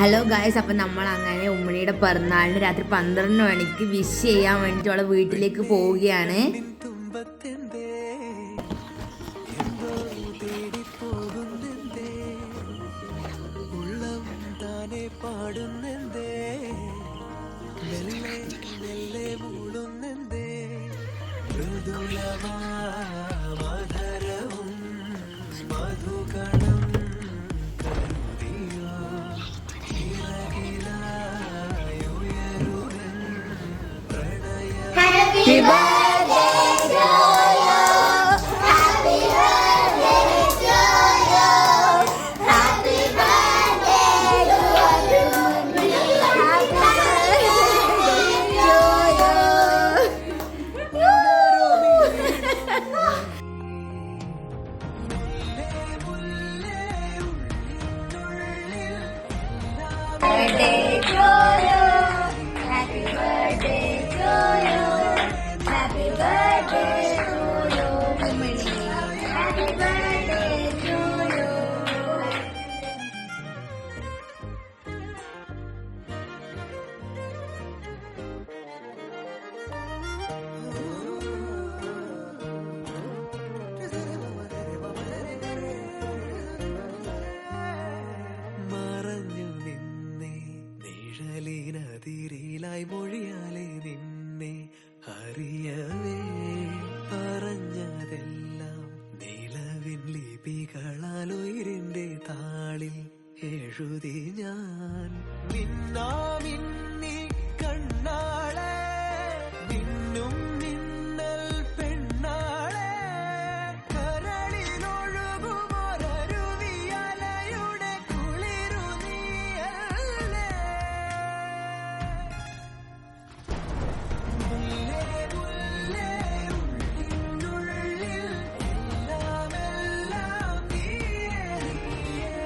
Hello guys അപ്പം നമ്മൾ അങ്ങനെ ഉമ്മണിയുടെ പിറന്നാളിന് രാത്രി പന്ത്രണ്ട് മണിക്ക് വിഷ് ചെയ്യാൻ വേണ്ടിയിട്ട് അവളെ വീട്ടിലേക്ക് പോവുകയാണ്. എന്തോ Happy birthday to you. Happy birthday to you. Happy birthday to you. Happy birthday to you. Birthday. നിഴലിനതിരിലായി മൊഴിയാലെ നിന്നെ അറിയവേ. പറഞ്ഞതെല്ലാം നിലവിൻ ലിപികളാൽ ഉയരിന്റെ താളിൽ എഴുതി ഞാൻ. നിന്നാ മിന്നി